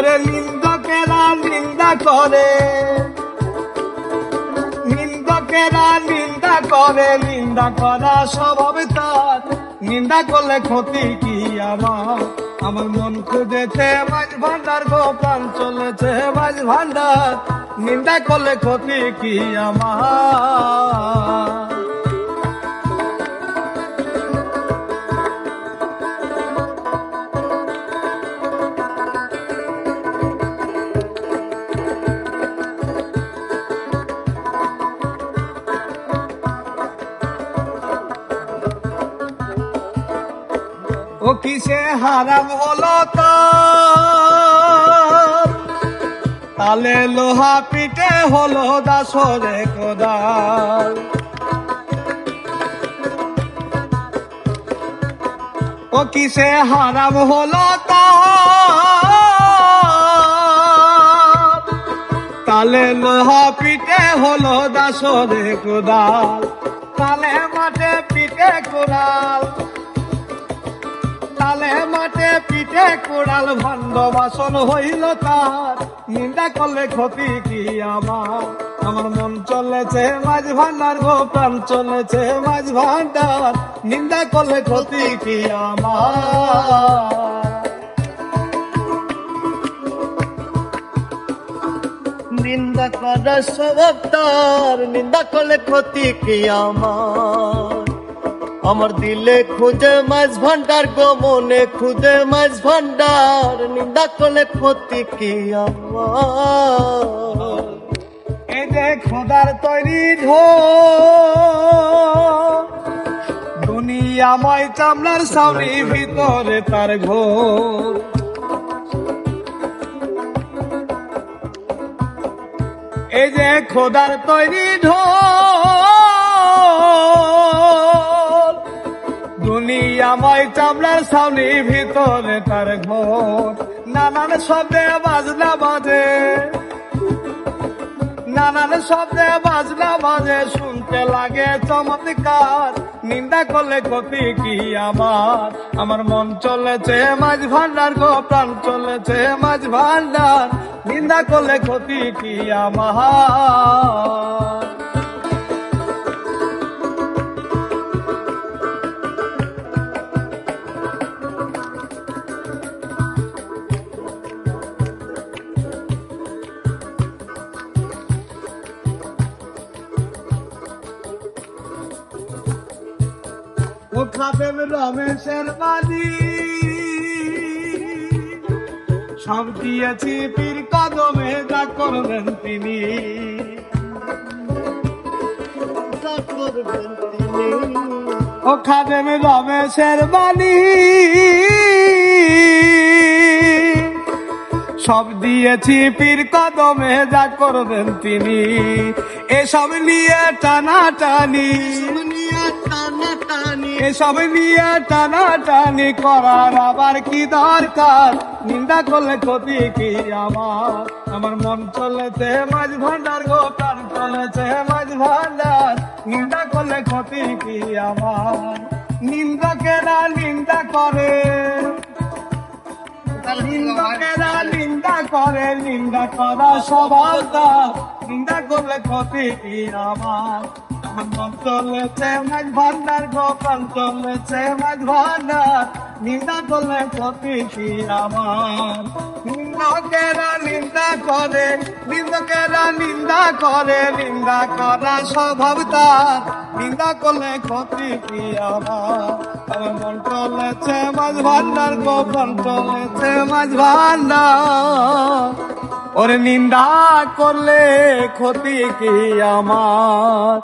ওরে নিন্দকেরা নিন্দা করে। নিন্দকেরা নিন্দা করে, নিন্দা করা স্বভাব তার। নিন্দা করলে ক্ষতি কি আমার? আমার মন খুঁজেছে মাঝ ভান্ডার গো প্রাণ চলেছে মাঝ ভান্ডার। নিন্দা করলে ক্ষতি কি আমার? ও কিসে হারাম হলো তালে লোহা পিটে হলো দাসরে কোদাল। ও কিসে হারাম হলো তালে লোহা পিটে হলো দাসরে কোদাল। তালে মাঠে পিটে কোদাল। তালে মাঠে পিঠে কোড়াল ভণ্ড বাসন হইল তার নিন্দা করলে ক্ষতি কি আমার? আমার মন চলেছে মাঝ ভান্ডার গো প্রাণ চলেছে মাঝ ভান্ডার নিন্দা করলে ক্ষতি কি আমার? নিন্দা করা স্বভাব তার নিন্দা করলে ক্ষতি কি আমার? আমার দিলে খুঁজে মাছ ভান্ডার গো মনে, খুঁজে মাছ ভান্ডার, নিন্দা করলে ক্ষতি কি আমার? এই যে খোদার তৈরি ঢো দুনিয়াময় চামড়ার সামনে ভিতরে তার ঘোর এই যে খোদার তৈরি ঢোল দুনিয়াময় চামড়ার সামনে ভিতরে তার ঘোর। নানান শব্দে বাজনা বাজে। নানান শব্দে বাজনা বাজে। শুনতে লাগে চমৎকার। নিন্দা করলে ক্ষতি কি আমার? আমার মন চলেছে মাঝ ভান্ডার গো, প্রাণ চলেছে মাঝ ভান্ডার। নিন্দা করলে ক্ষতি কি আমার? ও খাবেন রমেশের বাড়ি সব দিয়েছি পীর কদমে, যা করবেন তিনি। ও খাদেম রমেশের বাণী। সব দিয়েছি পীর কদমে, যা করবেন তিনি। এসব নিয়ে টানা টানি টানা টানি এসব নিয়ে টানা টানি করার আবার কি দরকার? নিন্দা করলে ক্ষতি কি আমার? আমার মন চলেছে মাঝ ভান্ডার, গো প্রাণ চলেছে মাঝ ভান্ডার। নিন্দা করলে ক্ষতি কি আমার? নিন্দকেরা নিন্দা করে। নিন্দকেরা নিন্দা করে, নিন্দা করা স্বভাব তার। নিন্দা করলে ক্ষতি কি আমার? নিন্দা করলে নিন্দা করে নিন্দা করে, নিন্দা করা স্বভাব তার। নিন্দা করলে ক্ষতি কি আমার। মন চলেছে, মাঝ ভান্ডার গোপাল চলেছে, মাঝ ভান্ডার। ওরে নিন্দা করলে ক্ষতি কি আমার।